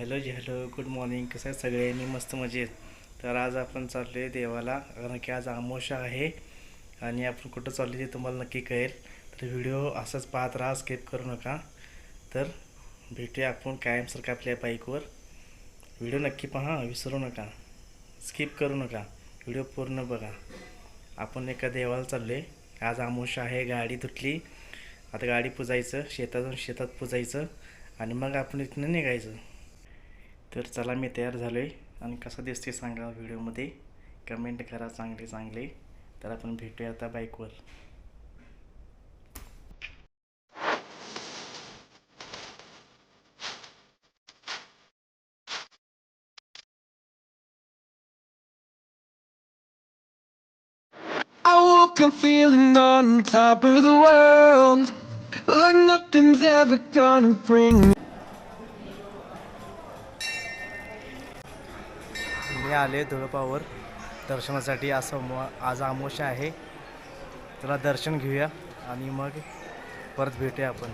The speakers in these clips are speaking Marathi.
Hello ji hello good morning. कसं आहे सगळ्यांनी? मस्त मजेत. तर आज आपण चाललो आहे देवाला कारण की आज आमोशा आहे आणि आपण कुठं चाललो ते तुम्हाला नक्की कळेल. तर व्हिडिओ असंच पाहत राहा स्किप करू नका. तर भेटूया आपण कायमसारखं आपल्या बाईकवर. व्हिडिओ नक्की पहा विसरू नका. स्किप करू नका. व्हिडिओ पूर्ण बघा. आपण एका देवाला चाललो आहे आज आमोशा आहे गाडी धुतली. आता गाडी पुजायचं शेतातून शेतात पुजायचं आणि मग आपण इथनं निघायचं. तर चला मी तयार झालो आहे आणि कसं दिसते सांगा व्हिडिओमध्ये. कमेंट करा चांगले चांगले. तर आपण भेटूया त्या बाईकवर I'm feeling on top of the world Like nothing's ever gonna bring me मी आले धुळपावर दर्शनासाठी. असं म आज आमोशा आहे. त्याला दर्शन घेऊया आणि मग परत भेटूया आपण.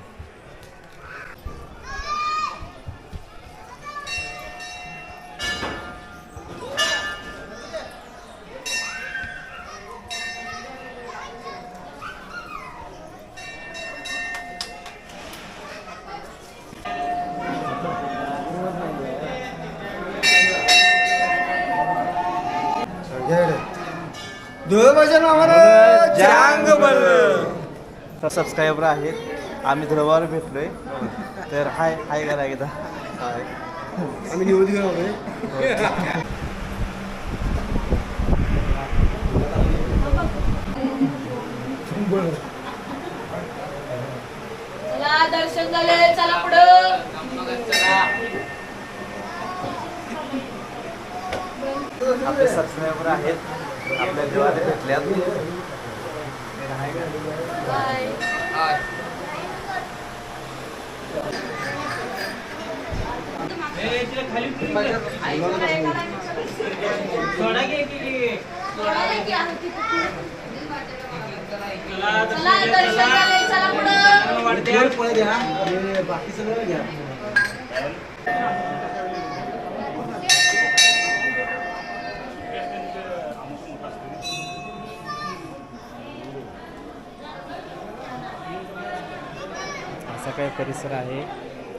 तर सबस्क्रायबर आहेत आम्ही धुळवावर भेटलोय. तर हाय हाय करा एकदा आम्ही निवड घेऊन आलोय चला दर्शन झाले चला पुढं आपले सबस्क्रायबर आहेत. आपल्या देवाला भेटल्यात. बाकी सगळं घ्या. असा काही परिसर आहे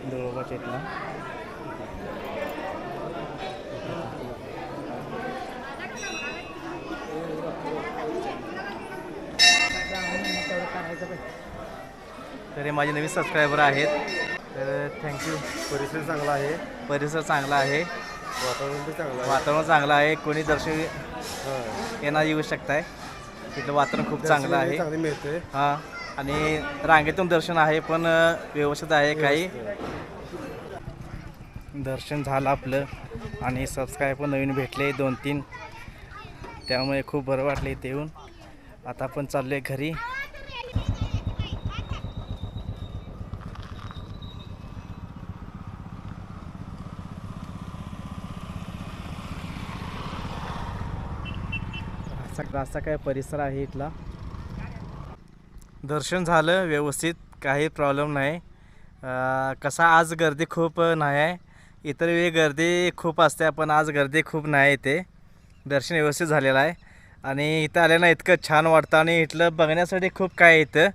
धुळोबाच्या इथला तर हे माझे नवीन सबस्क्रायबर आहेत. तर थँक्यू परिसर चांगला आहे. परिसर चांगला आहे. वातावरण पण चांगलं आहे. वातावरण चांगलं आहे. कोणी दर्शन हा. येणार येऊ शकताय. तिथलं वातावरण खूप चांगलं दर्शन आहे. चांगले मिळते. हां. आणि रांगेतून दर्शन आहे पण व्यवस्थित आहे काही. दर्शन झालं आपलं आणि सबस्क्राईब पण नवीन भेटले दोन तीन. त्यामुळे खूप बरं वाटलं इथे येऊन. आता आपण चाललो आहे घरी. असा असा काय परिसर आहे इथला? दर्शन झालं व्यवस्थित काही प्रॉब्लेम नाही. कसा आज गर्दी खूप नाही आहे. इतर वेळी गर्दी खूप असते पण आज गर्दी खूप नाही इथे. दर्शन व्यवस्थित झालेलं आहे. आणि इथं आल्यानं इतकं छान वाटतं आणि इथलं बघण्यासाठी खूप काय आहे इथं.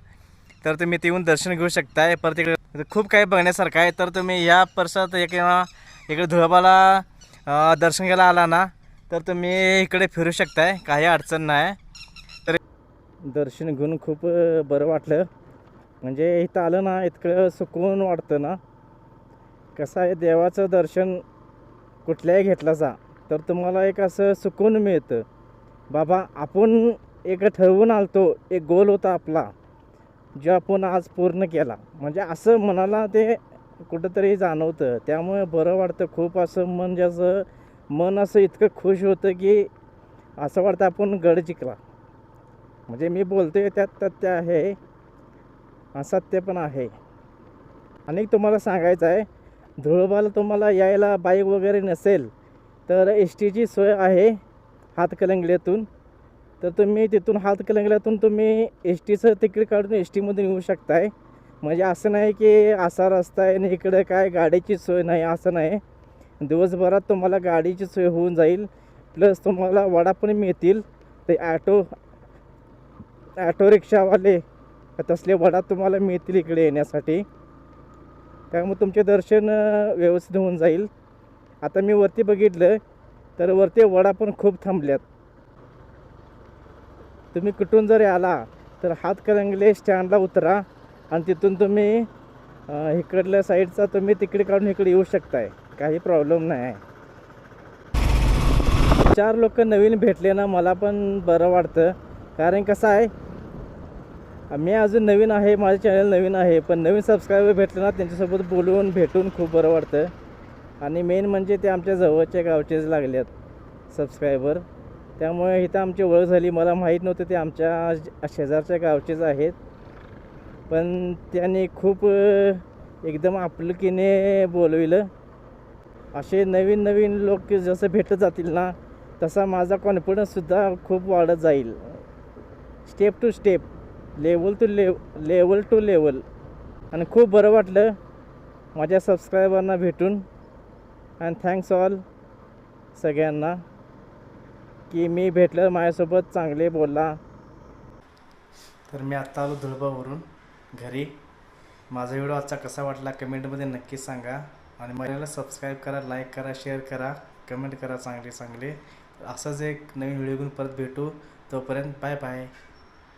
तर तुम्ही इथे येऊन दर्शन घेऊ शकताय. परत इकडे खूप काही बघण्यासारखं आहे. तर तुम्ही या परिसरात एक किंवा इकडे धुळबाला दर्शन घ्यायला आला ना तर तुम्ही इकडे फिरू शकताय. काही अडचण नाही. दर्शन घेऊन खूप बरं वाटलं. म्हणजे इथं आलं ना इतकं सुकून वाटतं ना. कसं आहे देवाचं दर्शन कुठल्याही घेतलं जा तर तुम्हाला एक असं सुकून मिळतं. बाबा आपण एक ठरवून आलतो एक गोल होता आपला जो आपण आज पूर्ण केला. म्हणजे असं मनाला ते कुठंतरी जाणवतं. त्यामुळे बरं वाटतं खूप असं म्हणजे असं मन असं इतकं खुश होतं की असं वाटतं आपण गड जिंकला. म्हणजे मी बोलतोय त्यात तथ्य आहे असत्य पण आहे. आणि तुम्हाला सांगायचं आहे धुळबाला तुम्हाला यायला बाईक वगैरे नसेल तर एस टीची सोय आहे हातकलंगल्यातून तर तुम्ही तिथून हातकलंगल्यातून तुम्ही एस टीचं तिकीट काढून एस टीमधून येऊ शकताय. म्हणजे असं नाही की असा रस्ता आहे आणि इकडं काय गाडीची सोय नाही असं नाही. दिवसभरात तुम्हाला गाडीची सोय होऊन जाईल प्लस तुम्हाला वडा पण मिळतील ते ॲटो ॲटो रिक्षावाले तसले वडा तुम्हाला मिळतील इकडे येण्यासाठी. त्यामुळे तुमचे दर्शन व्यवस्थित होऊन जाईल. आता मी वरती बघितलं तर वरती वडा पण खूप थांबल्यात. तुम्ही कुठून जरी आला तर हातकरंगले स्टँडला उतरा आणि तिथून तुम्ही इकडल्या साईडचा तुम्ही तिकडे काढून इकडे येऊ शकताय. काही प्रॉब्लेम नाही. आहे चार लोक नवीन भेटले ना मला पण बरं वाटतं. कारण कसं आहे मी अजून नवीन आहे माझं चॅनल नवीन आहे पण नवीन सबस्क्रायबर भेटले ना त्यांच्यासोबत बोलून भेटून खूप बरं वाटतं. आणि मेन म्हणजे ते आमच्या जवळच्या गावचेच लागले आहेत सबस्क्रायबर त्यामुळे इथं आमची ओळख झाली. मला माहीत नव्हतं ते आमच्या शेजारच्या गावचेच आहेत. पण त्यांनी खूप एकदम आपुलकीने बोलविलं. असे नवीन नवीन लोक जसं भेटत जातील ना तसा माझा कॉन्फिडन्ससुद्धा खूप वाढत जाईल. Step to step level to lev level to level. आणि खूप बरं वाटलं माझ्या सबस्क्रायबरना भेटून. अँड थँक्स ऑल सगळ्यांना की मी भेटलं माझ्यासोबत चांगले बोलला तर मी आत्ता आलो धुळबावरून घरी. माझा व्हिडिओ आजचा कसा वाटला कमेंटमध्ये नक्की सांगा. आणि मला सबस्क्राईब करा लाईक करा शेअर करा कमेंट करा चांगले चांगले. असंच एक नवीन व्हिडिओ घेऊन परत भेटू. तोपर्यंत बाय बाय